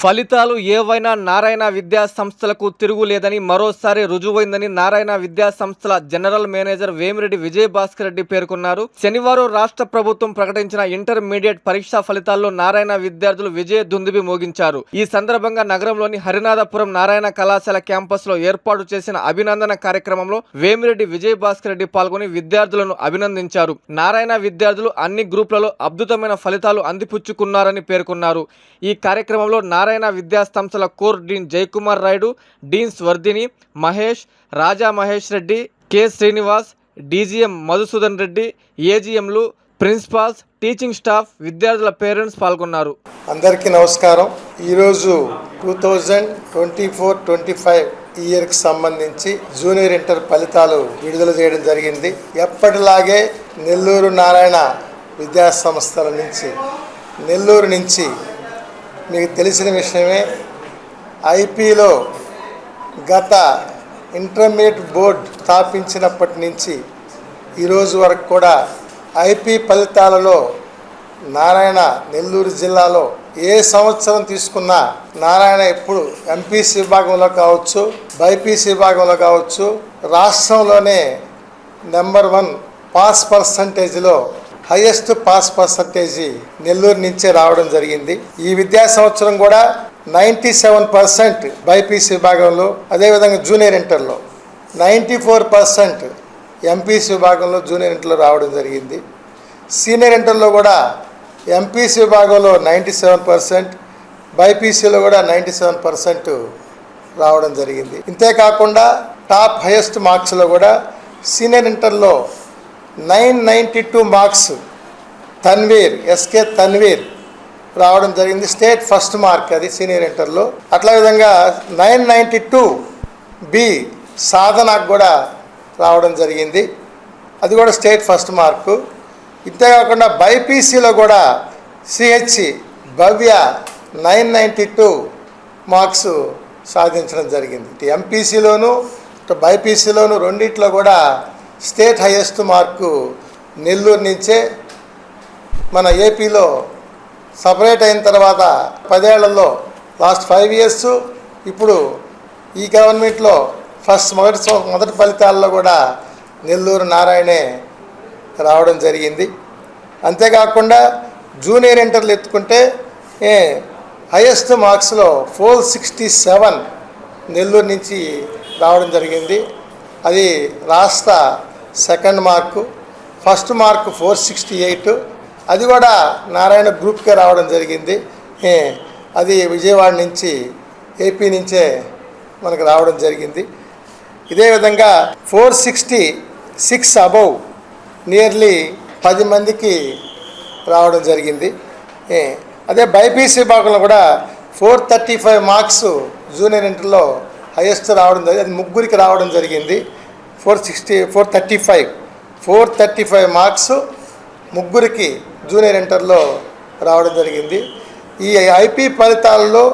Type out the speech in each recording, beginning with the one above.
ఫలితాలు ఏవైనా నారాయణ విద్యా సంస్థలకు తిరుగులేదని మరోసారి రుజువైందని నారాయణ విద్యా సంస్థల జనరల్ మేనేజర్ వేమిరెడ్డి విజయభాస్కర్ రెడ్డి పేర్కొన్నారు. శనివారం రాష్ట్ర ప్రభుత్వం ప్రకటించిన ఇంటర్మీడియట్ పరీక్షా ఫలితాల్లో నారాయణ విద్యార్థులు విజయ దుందుబి మోగించారు. ఈ సందర్భంగా నగరంలోని హరినాథపురం నారాయణ కళాశాల క్యాంపస్లో ఏర్పాటు చేసిన అభినందన కార్యక్రమంలో వేమిరెడ్డి విజయభాస్కర్ రెడ్డి పాల్గొని విద్యార్థులను అభినందించారు. నారాయణ విద్యార్థులు అన్ని గ్రూపులలో అద్భుతమైన ఫలితాలు అందిపుచ్చుకున్నారని పేర్కొన్నారు. ఈ కార్యక్రమంలో నారాయణ విద్యా సంస్థల core dean Jayakumar Rayudu deans Vardhini Mahesh Raja Mahesh Reddy K Srinivas DGM Madhusudan Reddy ఏజీఎంలు principals teaching staff విద్యార్థుల పేరెంట్స్ పాల్గొన్నారు. అందరికీ నమస్కారం. ఈరోజు two thousand twenty four twenty five ఇయర్కి సంబంధించి జూనియర్ ఇంటర్ ఫలితాలు విడుదల చేయడం జరిగింది. ఎప్పటిలాగే నెల్లూరు నారాయణ విద్యాసంస్థల నుంచి నెల్లూరు నుంచి మీకు తెలిసిన విషయమే ఐపీలో గత ఇంటర్మీడియట్ బోర్డ్ స్థాపించినప్పటి నుంచి ఈరోజు వరకు కూడా ఐపీ ఫలితాలలో నారాయణ నెల్లూరు జిల్లాలో ఏ సంవత్సరం తీసుకున్నా నారాయణ ఎప్పుడు ఎంపీసీ విభాగంలో కావచ్చు బైపీసీ విభాగంలో కావచ్చు రాష్ట్రంలోనే నెంబర్ వన్ పాస్ పర్సంటేజ్లో హైయెస్ట్ పాస్ పర్సంటేజీ నెల్లూరు నుంచే రావడం జరిగింది. ఈ విద్యా సంవత్సరం కూడా నైంటీ సెవెన్ పర్సెంట్ బైపీసీ విభాగంలో అదేవిధంగా జూనియర్ ఇంటర్లో నైంటీ ఫోర్ పర్సెంట్ ఎంపీసీ విభాగంలో జూనియర్ ఇంటర్లో రావడం జరిగింది. సీనియర్ ఇంటర్లో కూడా ఎంపీసీ విభాగంలో నైంటీ సెవెన్ పర్సెంట్ బైపీసీలో కూడా నైంటీ సెవెన్ పర్సెంట్ రావడం జరిగింది. ఇంతేకాకుండా టాప్ హైయెస్ట్ మార్క్స్లో కూడా సీనియర్ ఇంటర్లో nine ninety two marks Tanveer SK Tanveer రావడం జరిగింది. స్టేట్ ఫస్ట్ మార్క్ అది సీనియర్ ఇంటర్లో. అట్లా విధంగా నైన్ నైంటీ టూ బి సాధనకు కూడా రావడం జరిగింది. అది కూడా స్టేట్ ఫస్ట్ మార్కు. ఇంతేకాకుండా బైపీసీలో కూడా CHC Bhavya nine ninety two marks సాధించడం జరిగింది. ఇటు ఎంపీసీలోను ఇటు బైపీసీలోను రెండిట్లో కూడా స్టేట్ హైయెస్ట్ మార్కు నెల్లూరు నుంచే మన ఏపీలో సపరేట్ అయిన తర్వాత పదేళ్ళలో లాస్ట్ ఫైవ్ ఇయర్స్ ఇప్పుడు ఈ గవర్నమెంట్లో ఫస్ట్ మొదటి మొదటి ఫలితాల్లో కూడా నెల్లూరు నారాయణే రావడం జరిగింది. అంతేకాకుండా జూనియర్ ఇంటర్లు ఎత్తుకుంటే ఏ హైయెస్ట్ మార్క్స్లో ఫోర్ సిక్స్టీ సెవెన్ నెల్లూరు నుంచి రావడం జరిగింది. అది రాష్ట్ర second mark first mark four sixty eight. అది కూడా నారాయణ గ్రూప్కే రావడం జరిగింది. అది విజయవాడ నుంచి ఏపీ నుంచే మనకు రావడం జరిగింది. ఇదే విధంగా four sixty six above nearly పది మందికి రావడం జరిగింది. అదే బైపీసీ విభాగంలో కూడా four thirty five marks junior ఇంటర్లో హైయెస్ట్ రావడం జరిగింది. అది ముగ్గురికి రావడం జరిగింది. Four sixty four thirty five. Four thirty five marks ముగ్గురికి జూనియర్ ఇంటర్లో రావడం జరిగింది. ఈ ఐపీ ఫలితాల్లో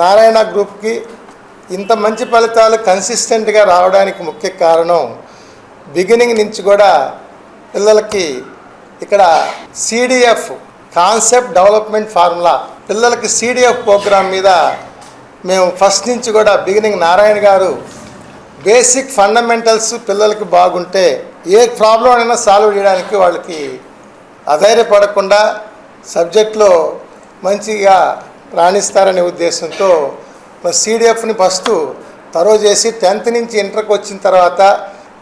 నారాయణ గ్రూప్కి ఇంత మంచి ఫలితాలు కన్సిస్టెంట్గా రావడానికి ముఖ్య కారణం బిగినింగ్ నుంచి కూడా పిల్లలకి ఇక్కడ సిడిఎఫ్ కాన్సెప్ట్ డెవలప్మెంట్ ఫార్ములా పిల్లలకి సిడిఎఫ్ ప్రోగ్రాం మీద మేము ఫస్ట్ నుంచి కూడా బిగినింగ్ నారాయణ గారు బేసిక్ ఫండమెంటల్స్ పిల్లలకి బాగుంటే ఏ ప్రాబ్లం అయినా సాల్వ్ చేయడానికి వాళ్ళకి అధైర్యపడకుండా సబ్జెక్ట్లో మంచిగా రాణిస్తారనే ఉద్దేశంతో సీడిఎఫ్ని ఫస్ట్ తరో చేసి టెన్త్ నుంచి ఇంటర్కి వచ్చిన తర్వాత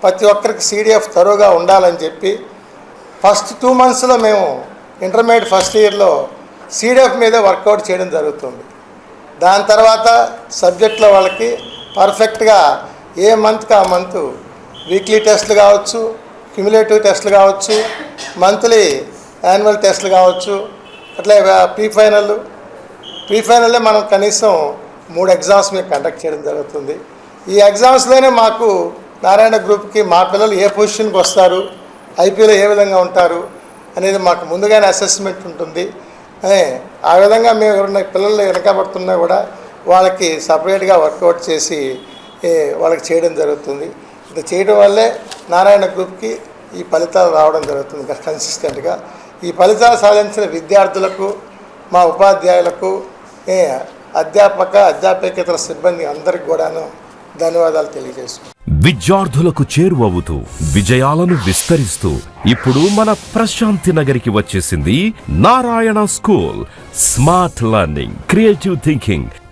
ప్రతి ఒక్కరికి సీడిఎఫ్ తరోగా ఉండాలని చెప్పి ఫస్ట్ టూ మంత్స్లో మేము ఇంటర్మీడియట్ ఫస్ట్ ఇయర్లో సీడిఎఫ్ మీద వర్కౌట్ చేయడం జరుగుతుంది. దాని తర్వాత సబ్జెక్ట్లో వాళ్ళకి పర్ఫెక్ట్గా ఏ మంత్కి ఆ మంత్ వీక్లీ టెస్ట్లు కావచ్చు క్యుములేటివ్ టెస్ట్లు కావచ్చు మంత్లీ యాన్యువల్ టెస్ట్లు కావచ్చు అట్లే ప్రీ ఫైనల్ ప్రీ ఫైనల్లే మనం కనీసం మూడు ఎగ్జామ్స్ మేము కండక్ట్ చేయడం జరుగుతుంది. ఈ ఎగ్జామ్స్లోనే మాకు నారాయణ గ్రూప్కి మా పిల్లలు ఏ పొజిషన్కి వస్తారు ఐపీలో ఏ విధంగా ఉంటారు అనేది మాకు ముందుగానే అసెస్మెంట్ ఉంటుంది. ఆ విధంగా మేము ఎవరైనా పిల్లలు వెనకబడుతున్నా కూడా వాళ్ళకి సపరేట్గా వర్కౌట్ చేసి వాళ్ళకి చేయడం జరుగుతుంది. ఇది చేయడం వల్లే నారాయణ గ్రూప్కి ఈ ఫలితాలు రావడం జరుగుతుంది కన్సిస్టెంట్గా ఈ ఫలితాలు సాధించిన విద్యార్థులకు మా ఉపాధ్యాయులకు ఏ, అధ్యాపక అధ్యాపకేతర సిబ్బంది అందరికి కూడాను ధన్యవాదాలు తెలియజేస్తున్నాను విద్యార్థులకు చేరువవుతూ విజయాలను విస్తరిస్తూ ఇప్పుడు మన ప్రశాంతి నగరికి వచ్చేసింది Narayana school. Smart learning creative thinking